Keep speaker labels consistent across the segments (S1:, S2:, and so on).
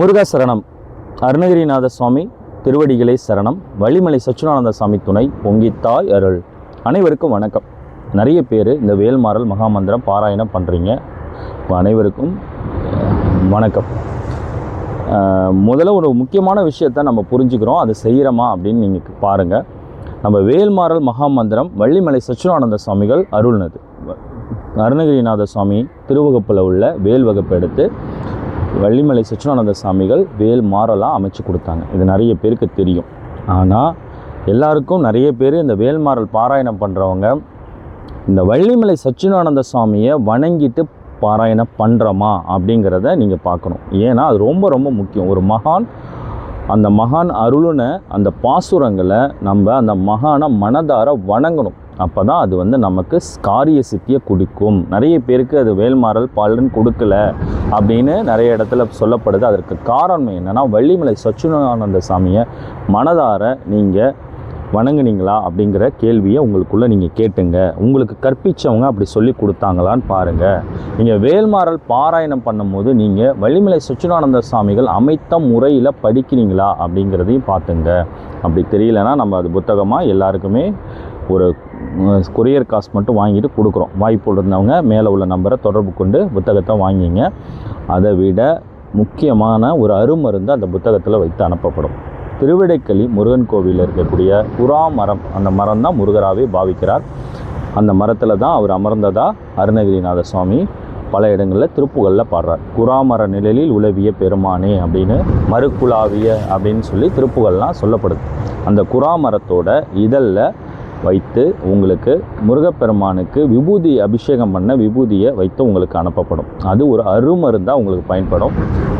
S1: முருகா சரணம் அருணகிரிநாத சுவாமி திருவடிகளே சரணம். வள்ளிமலை சச்சுனானந்த சுவாமி துணை பொங்கித்தாய் அருள். அனைவருக்கும் வணக்கம். நிறைய பேர் இந்த வேல்மாறல் மகாமந்திரம் பாராயணம் பண்ணுறீங்க அனைவருக்கும் வணக்கம். முதல்ல ஒரு முக்கியமான விஷயத்த நம்ம புரிஞ்சுக்கிறோம். அதை செய்கிறோமா அப்படின்னு நீங்கள் பாருங்கள் நம்ம வேல்மாறல் மகாமந்திரம் வள்ளிமலை சச்சுனானந்த சுவாமிகள் அருள்னது. அருணகிரிநாத சுவாமி திருவகுப்பில் உள்ள வேல் வகுப்பு எடுத்து வள்ளிமலை சச்சினானந்த சாமிகள் வேல் மாறலாம் அமைச்சு கொடுத்தாங்க. இது நிறைய பேருக்கு தெரியும். ஆனால் எல்லாருக்கும் நிறைய பேர் இந்த வேல்மாறல் பாராயணம் பண்ணுறவங்க இந்த வள்ளிமலை சச்சினானந்த சுவாமியை வணங்கிட்டு பாராயணம் பண்ணுறோமா அப்படிங்கிறத நீங்கள் பார்க்கணும். ஏன்னா அது ரொம்ப ரொம்ப முக்கியம். ஒரு மகான் அந்த மகான் அருளுன அந்த பாசுரங்களை நம்ம அந்த மகானை மனதார வணங்கணும். அப்போ தான் அது வந்து நமக்கு காரிய சித்தியை கொடுக்கும். நிறைய பேருக்கு அது வேல்மாறல் பாலன் கொடுக்கல அப்படின்னு நிறைய இடத்துல சொல்லப்படுது. அதற்கு காரணம் என்னென்னா வள்ளிமலை சச்சுனானந்த சாமியை மனதார நீங்கள் வணங்குனீங்களா அப்படிங்கிற கேள்வியை உங்களுக்குள்ளே நீங்கள் கேட்டுங்க. உங்களுக்கு கற்பித்தவங்க அப்படி சொல்லி கொடுத்தாங்களான்னு பாருங்கள் நீங்கள் வேல்மாறல் பாராயணம் பண்ணும்போது நீங்கள் வள்ளிமலை சச்சுனானந்த சாமிகள் அமைத்த முறையில் படிக்கிறீங்களா அப்படிங்கிறதையும் பார்த்துங்க. அப்படி தெரியலனா நம்ம அது புத்தகமாக எல்லாருக்குமே ஒரு கொரியர் காசு மட்டும் வாங்கிட்டு கொடுக்குறோம். வாய்ப்பு இருந்தவங்க மேலே உள்ள நம்பரை தொடர்பு கொண்டு புத்தகத்தை வாங்கிங்க. அதை விட முக்கியமான ஒரு அருமருந்து அந்த புத்தகத்தில் வைத்து அனுப்பப்படும். திருவிடைக்களி முருகன் கோவிலில் இருக்கக்கூடிய புறா மரம் அந்த மரம் தான் முருகராகவே பாவிக்கிறார். அந்த மரத்தில் தான் அவர் அமர்ந்ததா? அருணகிரிநாத சுவாமி பல இடங்களில் திருப்புகளில் பாடுறார். குறாமர நிழலில் உலவிய பெருமானே அப்படின்னு மறுக்குலாவிய அப்படின்னு சொல்லி திருப்புகள்லாம் சொல்லப்படுது. அந்த குறாமரத்தோட இதழில் வைத்து உங்களுக்கு முருகப்பெருமானுக்கு விபூதி அபிஷேகம் பண்ண விபூதியை வைத்து உங்களுக்கு அனுப்பப்படும். அது ஒரு அருமருந்தாக உங்களுக்கு பயன்படும்.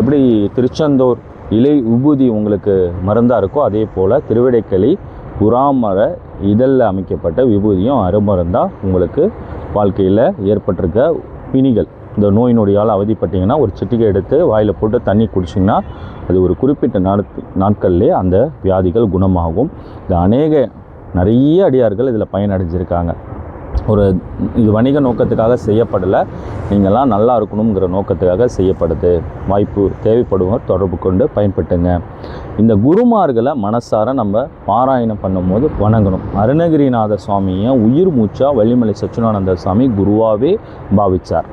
S1: எப்படி திருச்செந்தூர் இலை விபூதி உங்களுக்கு மருந்தாக இருக்கோ அதே போல் திருவிடைக்களி புறாமர இதழில் அமைக்கப்பட்ட விபூதியும் அருமருந்தாக உங்களுக்கு வாழ்க்கையில் ஏற்பட்டிருக்க பிணிகள். இந்த நோய் நொடியால் அவதிப்பட்டிங்கன்னா ஒரு சிட்டிகை எடுத்து வாயில் போட்டு தண்ணி குடிச்சிங்கன்னா அது ஒரு குறிப்பிட்ட நாட் நாட்கள்லேயே அந்த வியாதிகள் குணமாகும். இது அநேக நிறைய அடியார்கள் இதில் பயனடைஞ்சிருக்காங்க. ஒரு இது வணிக நோக்கத்துக்காக செய்யப்படலை. நீங்கள்லாம் நல்லா இருக்கணுங்கிற நோக்கத்துக்காக செய்யப்படுது. வாய்ப்பு தேவைப்படுவோர் தொடர்பு கொண்டு பயன்பட்டுங்க இந்த குருமார்களை மனசார நம்ம பாராயணம் பண்ணும்போது வணங்கணும். அருணகிரிநாத சுவாமியை உயிர் மூச்சா வள்ளிமலை சச்சுனானந்த சுவாமி குருவாகவே பாவிச்சார்.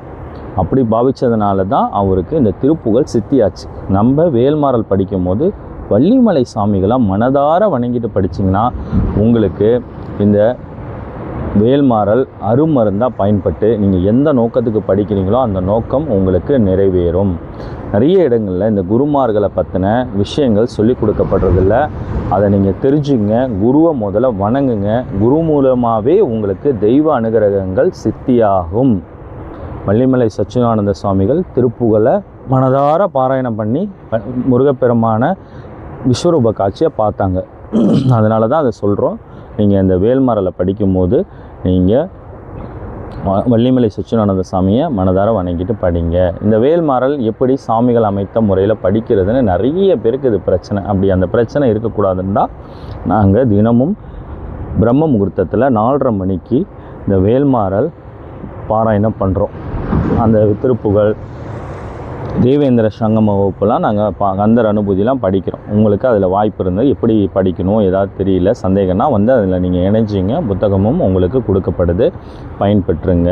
S1: அப்படி பாவித்ததுனால தான் அவருக்கு இந்த திருப்புகழ் சித்தியாச்சு. நம்ம வேல்மாறல் படிக்கும் போது வள்ளிமலை சாமிகளாக மனதார வணங்கிட்டு படிச்சிங்கன்னா உங்களுக்கு இந்த வேல்மாறல் அருமருந்தாக பயன்பட்டு நீங்கள் எந்த நோக்கத்துக்கு படிக்கிறீங்களோ அந்த நோக்கம் உங்களுக்கு நிறைவேறும். நிறைய இடங்களில் இந்த குருமார்களை பற்றின விஷயங்கள் சொல்லி கொடுக்கப்படுறதில்ல அதை நீங்கள் தெரிஞ்சுங்க குருவை முதல்ல வணங்குங்க. குரு மூலமாகவே உங்களுக்கு தெய்வ அனுகிரகங்கள் சித்தியாகும். வள்ளிமலை சச்சிதானந்த சுவாமிகள் திருப்புகளை மனதார பாராயணம் பண்ணி ப- முருகப்பெருமான விஸ்வரூப காட்சியை பார்த்தாங்க. அதனால தான் அதை சொல்கிறோம் நீங்கள் இந்த வேல்மரலை படிக்கும்போது நீங்கள் வ- வள்ளிமலை சச்சிதானந்த சாமியை மனதார வணங்கிட்டு படிங்க. இந்த வேல்மாறல் எப்படி சாமிகள் அமைத்த முறையில் படிக்கிறதுன்னு நிறைய பேருக்கு இது பிரச்சனை. அப்படி அந்த பிரச்சனை இருக்கக்கூடாதுன்னு தான் நாங்கள் தினமும் பிரம்ம முகூர்த்தத்தில் நாலரை மணிக்கு இந்த வேல்மாறல் பாராயணம் பண்ணுறோம் அந்த திருப்புகள் தேவேந்திர சங்கம் வகுப்புலாம் நாங்கள் பா கந்தர் அனுபூதிலாம் படிக்கிறோம். உங்களுக்கு அதில் வாய்ப்பு இருந்தால் எப்படி படிக்கணும் ஏதாவது தெரியல சந்தேகம்னா வந்து அதில் நீங்கள் இணைஞ்சிங்க புத்தகமும் உங்களுக்கு கொடுக்கப்படுது பயன்பெற்றுங்க.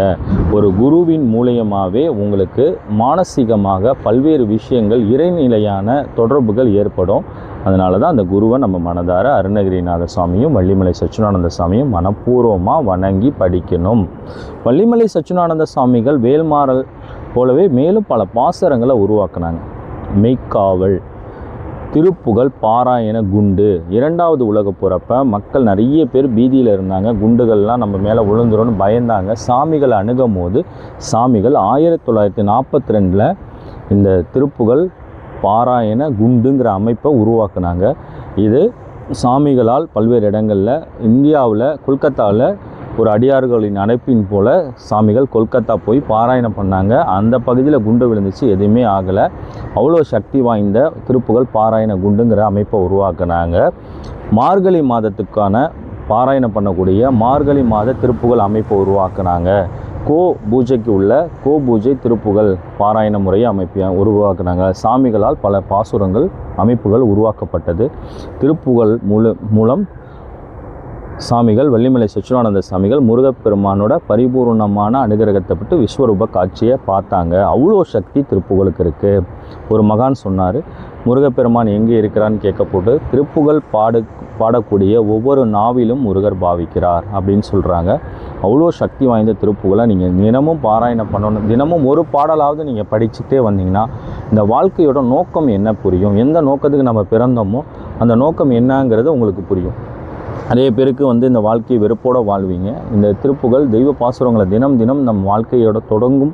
S1: ஒரு குருவின் மூலியமாகவே உங்களுக்கு மானசீகமாக பல்வேறு விஷயங்கள் இறைநிலையான தொடர்புகள் ஏற்படும். அதனால தான் அந்த குருவை நம்ம மனதார அருணகிரிநாத சுவாமியும் வள்ளிமலை சச்சுனானந்த சுவாமியும் மனப்பூர்வமாக வணங்கி படிக்கணும். வள்ளிமலை சச்சுனானந்த சுவாமிகள் வேல்மாறல் போலவே மேலும் பல பாசரங்களை உருவாக்குனாங்க. மெய்க்காவல் திருப்புகழ் பாராயண குண்டு. இரண்டாவது உலக போகிறப்ப மக்கள் நிறைய பேர் பீதியில் இருந்தாங்க. குண்டுகள்லாம் நம்ம மேலே விழுந்துரும்னு பயந்தாங்க. சாமிகளை அணுகும் போது சாமிகள் ஆயிரத்தி தொள்ளாயிரத்தி நாற்பத்தி ரெண்டில் இந்த திருப்புகழ் பாராயண குண்டுங்கிற அமைப்பை உருவாக்குனாங்க. இது சாமிகளால் பல்வேறு இடங்களில் இந்தியாவில் கொல்கத்தாவில் ஒரு அடியார்களின் அழைப்பின் போல சாமிகள் கொல்கத்தா போய் பாராயணம் பண்ணாங்க. அந்த பகுதியில் குண்டு விழுந்துச்சு. எதுவுமே ஆகலை. அவ்வளோ சக்தி வாய்ந்த திருப்புகள் பாராயண குண்டுங்கிற அமைப்பை உருவாக்குனாங்க. மார்கழி மாதத்துக்கான பாராயணம் பண்ணக்கூடிய மார்கழி மாத திருப்புகள் அமைப்பை உருவாக்குனாங்க. கோ பூஜைக்கு உள்ள கோ பூஜை திருப்புகள் பாராயண முறையை அமைப்பை உருவாக்குனாங்க. சாமிகளால் பல பாசுரங்கள் அமைப்புகள் உருவாக்கப்பட்டது. திருப்புகள் மூல மூலம் சாமிகள் வள்ளிமலை சச்சிவானந்த சாமிகள் முருகப்பெருமானோட பரிபூர்ணமான அனுகிரகத்தை பட்டு விஸ்வரூப காட்சியை பார்த்தாங்க. அவ்வளோ சக்தி திருப்புகளுக்கு இருக்குது ஒரு மகான் சொன்னார் முருகப்பெருமான் எங்கே இருக்கிறான்னு கேட்கப்போட்டு திருப்புகள் பாடு பாடக்கூடிய ஒவ்வொரு நாவிலும் முருகர் பாவிக்கிறார் அப்படின்னு சொல்கிறாங்க அவ்வளோ சக்தி வாய்ந்த திருப்புகளை நீங்கள் தினமும் பாராயணம் பண்ணணும். தினமும் ஒரு பாடலாவது நீங்கள் படிச்சுட்டே வந்தீங்கன்னா இந்த வாழ்க்கையோட நோக்கம் என்ன புரியும்? எந்த நோக்கத்துக்கு நம்ம பிறந்தோமோ அந்த நோக்கம் என்னங்கிறது உங்களுக்கு புரியும். நிறைய பேருக்கு வந்து இந்த வாழ்க்கையை வெறுப்போடு வாழ்வீங்க. இந்த திருப்புகள் தெய்வ பாசுரங்களை தினம் தினம் நம் வாழ்க்கையோட தொடங்கும்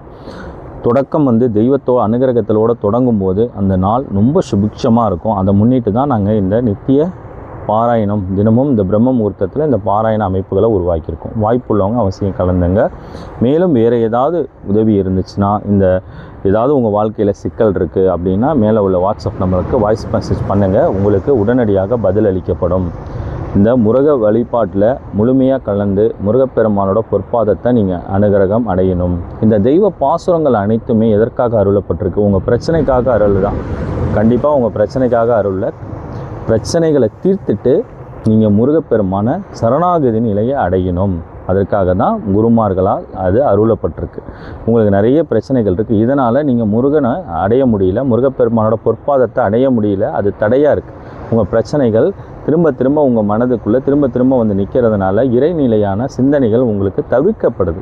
S1: தொடக்கம் வந்து தெய்வத்தோ அனுகிரகத்திலோட தொடங்கும் போது அந்த நாள் ரொம்ப சுபிக்ஷமாக இருக்கும். அதை முன்னிட்டு தான் நாங்கள் இந்த நித்திய பாராயணம் தினமும் இந்த பிரம்ம முகூர்த்தத்தில் இந்த பாராயண அமைப்புகளை உருவாக்கியிருக்கோம். வாய்ப்புள்ளவங்க அவசியம் கலந்துங்க. மேலும் வேறு ஏதாவது உதவி இருந்துச்சுன்னா இந்த ஏதாவது உங்கள் வாழ்க்கையில் சிக்கல் இருக்குது அப்படின்னா மேலே உள்ள வாட்ஸ்அப் நம்பருக்கு வாய்ஸ் மெசேஜ் பண்ணுங்கள் உங்களுக்கு உடனடியாக பதில் அளிக்கப்படும். இந்த முருக வழிபாட்டில் முழுமையாக கலந்து முருகப்பெருமானோட பொற்பாதத்தை நீங்கள் அனுகிரகம் அடையணும். இந்த தெய்வ பாசுரங்கள் அனைத்துமே எதற்காக அருளப்பட்டிருக்கு? உங்கள் பிரச்சனைக்காக அருள் தான் கண்டிப்பாக உங்கள் பிரச்சனைக்காக அருளில். பிரச்சனைகளை தீர்த்துட்டு நீங்கள் முருகப்பெருமான சரணாகதி நிலையை அடையணும். அதற்காக தான் குருமார்களால் அது அருளப்பட்டிருக்கு. உங்களுக்கு நிறைய பிரச்சனைகள் இருக்குது இதனால் நீங்கள் முருகனை அடைய முடியல முருகப்பெருமானோட பொற்பாதத்தை அடைய முடியல அது தடையாக இருக்குது உங்கள் பிரச்சனைகள் திரும்ப திரும்ப உங்கள் மனதுக்குள்ளே திரும்ப திரும்ப வந்து நிற்கிறதுனால இறைநிலையான சிந்தனைகள் உங்களுக்கு தவிர்க்கப்படுது.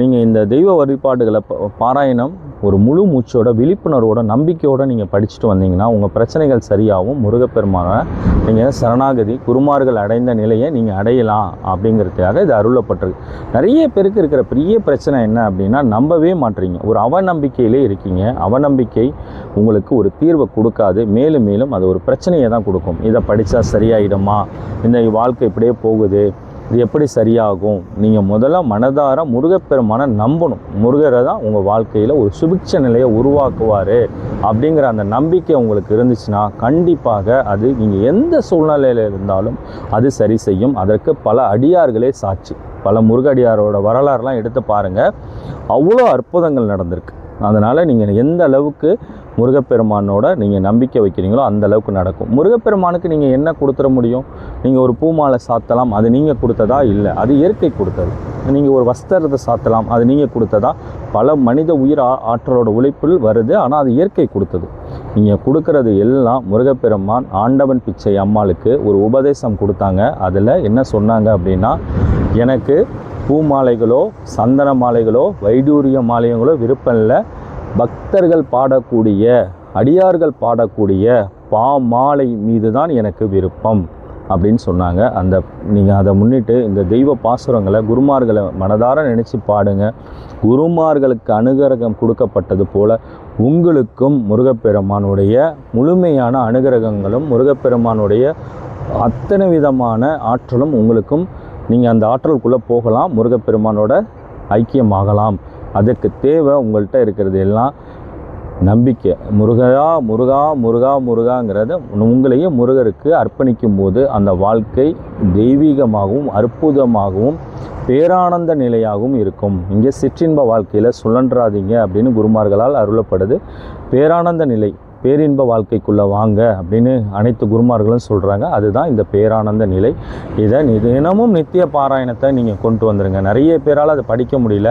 S1: நீங்கள் இந்த தெய்வ வழிபாடுகளை பாராயணம் ஒரு முழு மூச்சோட விழிப்புணர்வோட நம்பிக்கையோடு நீங்கள் படிச்சுட்டு வந்தீங்கன்னா உங்கள் பிரச்சனைகள் சரியாகவும் முருகப்பெருமான நீங்கள் சரணாகதி குருமார்கள் அடைந்த நிலையை நீங்கள் அடையலாம் அப்படிங்கிறதுக்காக இது அருளப்பட்டிருக்கு. நிறைய பேருக்கு இருக்கிற பெரிய பிரச்சனை என்ன அப்படின்னா நம்பவே மாட்டீங்க ஒரு அவநம்பிக்கையிலே இருக்கீங்க. அவநம்பிக்கை உங்களுக்கு ஒரு தீர்வை கொடுக்காது. மேலும் மேலும் அது ஒரு பிரச்சனையை தான் கொடுக்கும். இதை படித்தா சரியாயிடுமா? இந்த வாழ்க்கை இப்படியே போகுது. இது எப்படி சரியாகும்? நீங்கள் முதல்ல மனதார முருகப்பெருமானை நம்பணும். முருகரை தான் உங்கள் வாழ்க்கையில் ஒரு சுபிட்ச நிலையை உருவாக்குவார் அப்படிங்கிற அந்த நம்பிக்கை உங்களுக்கு இருந்துச்சுன்னா கண்டிப்பாக அது நீங்கள் எந்த சூழ்நிலையில் இருந்தாலும் அது சரி செய்யும். அதற்கு பல அடியார்களே சாட்சி. பல முருகடியாரோட வரலாறுலாம் எடுத்து பாருங்கள் அவ்வளோ அற்புதங்கள் நடந்திருக்கு. அதனால் நீங்கள் எந்த அளவுக்கு முருகப்பெருமானோட நீங்கள் நம்பிக்கை வைக்கிறீங்களோ அந்த அளவுக்கு நடக்கும். முருகப்பெருமானுக்கு நீங்கள் என்ன கொடுத்துட முடியும்? நீங்கள் ஒரு பூமாலை சாத்தலாம் அது நீங்கள் கொடுத்ததா? இல்லை. அது இயற்கை கொடுத்தது. நீங்கள் ஒரு வஸ்திரத்தை சாத்தலாம் அது நீங்கள் கொடுத்ததா? பல மனித உயிர் ஆ- ஆற்றலோட உழைப்பில் வருது ஆனால் அது இயற்கை கொடுத்தது. நீங்கள் கொடுக்கறது எல்லாம் முருகப்பெருமான் ஆண்டவன் பிச்சை அம்மாளுக்கு ஒரு உபதேசம் கொடுத்தாங்க. அதில் என்ன சொன்னாங்க அப்படின்னா எனக்கு பூ மாலைகளோ சந்தன மாலைகளோ வைடூரிய மாலையங்களோ விருப்பம் இல்லை. பக்தர்கள் பாடக்கூடிய அடியார்கள் பாடக்கூடிய பாமாலை மீது தான் எனக்கு விருப்பம் அப்படின்னு சொன்னாங்க. அந்த நீங்கள் அதை முன்னிட்டு இந்த தெய்வ பாசுரங்களை குருமார்களை மனதார நினச்சி பாடுங்க. குருமார்களுக்கு அனுகிரகம் கொடுக்கப்பட்டது போல உங்களுக்கும் முருகப்பெருமானுடைய முழுமையான அனுகிரகங்களும் முருகப்பெருமானுடைய அத்தனை விதமான ஆற்றலும் உங்களுக்கும். நீங்கள் அந்த ஆற்றலுக்குள்ளே போகலாம் முருகப்பெருமானோட ஐக்கியமாகலாம். அதற்கு தேவை உங்கள்கிட்ட இருக்கிறது எல்லாம் நம்பிக்கை. முருகா முருகா முருகா முருகாங்கிறத உங்களையே முருகருக்கு அர்ப்பணிக்கும் போது அந்த வாழ்க்கை தெய்வீகமாகவும் அற்புதமாகவும் பேரானந்த நிலையாகவும் இருக்கும். இங்கே சிற்றின்ப வாழ்க்கையில் சுழன்றாதீங்க அப்படின்னு குருமார்களால் அருளப்படுது. பேரானந்த நிலை பேரின்ப வாழ்க்கைக்குள்ளே வாங்க அப்படின்னு அனைத்து குருமார்களும் சொல்கிறாங்க அதுதான் இந்த பேரானந்த நிலை. இதை தினமும் நித்திய பாராயணத்தை நீங்கள் கொண்டு வந்துடுங்க நிறைய பேரால் அதை படிக்க முடியல.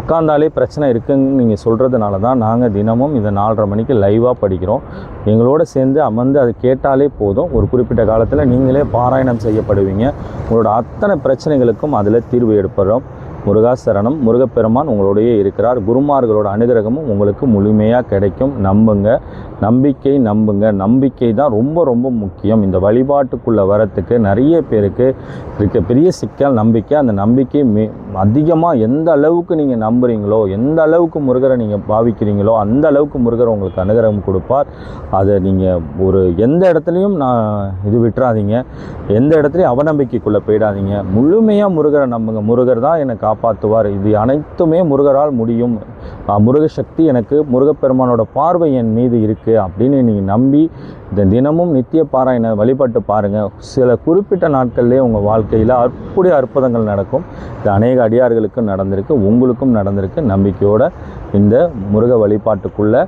S1: உட்காந்தாலே பிரச்சனை இருக்குன்னு நீங்கள் சொல்கிறதுனால தான் நாங்கள் தினமும் இதை நாலரை மணிக்கு லைவாக படிக்கிறோம். எங்களோட சேர்ந்து அமர்ந்து அதை கேட்டாலே போதும். ஒரு குறிப்பிட்ட காலத்தில் நீங்களே பாராயணம் செய்யப்படுவீங்க. உங்களோட அத்தனை பிரச்சனைகளுக்கும் அதில் தீர்வு முருகா முருகாசரணம் முருகப்பெருமான் உங்களோடயே இருக்கிறார். குருமார்களோட அனுகிரகமும் உங்களுக்கு முழுமையாக கிடைக்கும். நம்புங்க. நம்பிக்கை நம்புங்க. நம்பிக்கை தான் ரொம்ப ரொம்ப முக்கியம். இந்த வழிபாட்டுக்குள்ளே வரத்துக்கு நிறைய பேருக்கு இருக்க. பெரிய சிக்கல் நம்பிக்கை. அந்த நம்பிக்கை மே அதிகமாக எந்த அளவுக்கு நீங்கள் நம்புகிறீங்களோ எந்த அளவுக்கு முருகரை நீங்கள் பாவிக்கிறீங்களோ அந்த அளவுக்கு முருகர் உங்களுக்கு அனுகிரகம் கொடுப்பார். அதை நீங்கள் ஒரு எந்த இடத்துலையும் நான் இது விட்டுறாதீங்க. எந்த இடத்துலையும் அவநம்பிக்கைக்குள்ளே போயிடாதீங்க. முழுமையாக முருகரை நம்புங்க. முருகர் தான் என்னை காப்பாற்றுவார் இது அனைத்துமே முருகரால் முடியும். முருகசக்தி எனக்கு முருகப்பெருமானோட பார்வை என் மீது இருக்குது அப்படின்னு நீங்கள் நம்பி இந்த தினமும் நித்திய பாராயண வழிபட்டு பாருங்கள் சில குறிப்பிட்ட நாட்கள்லேயே உங்கள் வாழ்க்கையில் அப்படி அற்புதங்கள் நடக்கும். இது அநேக அடியார்களுக்கும் நடந்திருக்கு உங்களுக்கும் நடந்திருக்கு. நம்பிக்கையோடு இந்த முருக வழிபாட்டுக்குள்ளே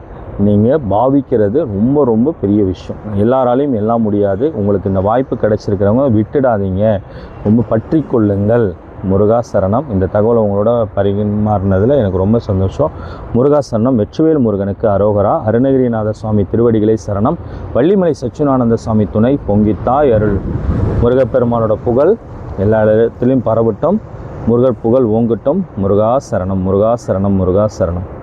S1: நீங்கள் பாவிக்கிறது ரொம்ப ரொம்ப பெரிய விஷயம். எல்லாராலையும் எல்லாம் முடியாது. உங்களுக்கு இந்த வாய்ப்பு கிடைச்சிருக்கிறவங்க விட்டுடாதீங்க. ரொம்ப பற்றி கொள்ளுங்கள். முருகா சரணம் இந்த தகவலை உங்களோட பரிமாறினதில் எனக்கு ரொம்ப சந்தோஷம். முருகா சரணம் வெற்றிவேல் முருகனுக்கு அரோகரா. அருணகிரிநாத சுவாமி திருவடிகளை சரணம். வள்ளிமலை சச்சினானந்த சுவாமி துணை பொங்கித்தாய் அருள். முருகப்பெருமானோட புகழ் எல்லா இடத்துலையும் பரவட்டும். முருகர் புகழ் ஓங்கட்டும். முருகா சரணம் முருகா சரணம் முருகா சரணம்